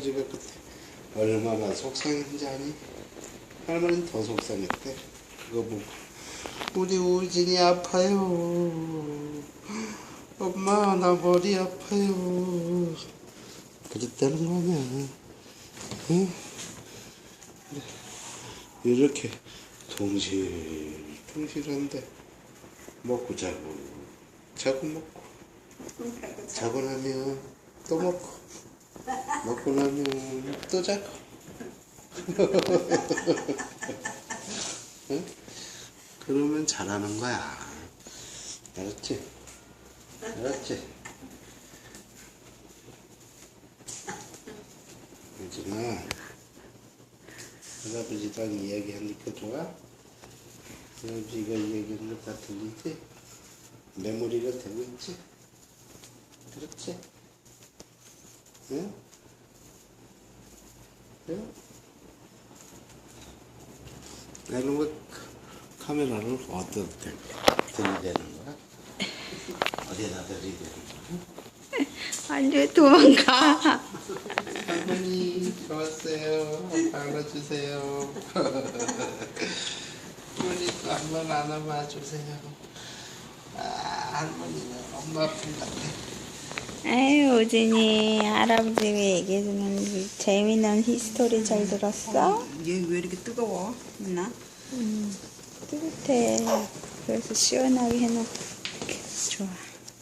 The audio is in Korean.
할아버지가 그때 얼마나 속상했는지 아니? 할머니는 더 속상했대. 그거 보고 우리 우진이 아파요. 엄마 나 머리 아파요. 그랬다는 거 아니야. 응? 이렇게 동실 동실한데 먹고 자고 자고 먹고 자고 나면 또 먹고 먹고 나면 또 자고 응? 그러면 잘하는 거야 알았지? 알았지? 유진아 할아버지랑 이야기하니까 좋아? 할아버지가 이야기하는 거다 들리지? 메모리가 되고 있지? 그렇지? 응? 응? 나는 뭐 카- 카메라를 어디다 대- 들이대는 거야? 어디에다 들이대는 거야? 안돼 도망가. 할머니 좋았어요. 안아주세요. 할머니도 한번 안아봐 주세요. 아, 할머니는 엄마 아픈 것 같아. 아유 오진이 할아버지 얘기해주는 재미난 히스토리 잘 들었어? 얘 왜 이렇게 뜨거워? 있나? 뜨뜻해. 그래서 시원하게 해놓고 좋아.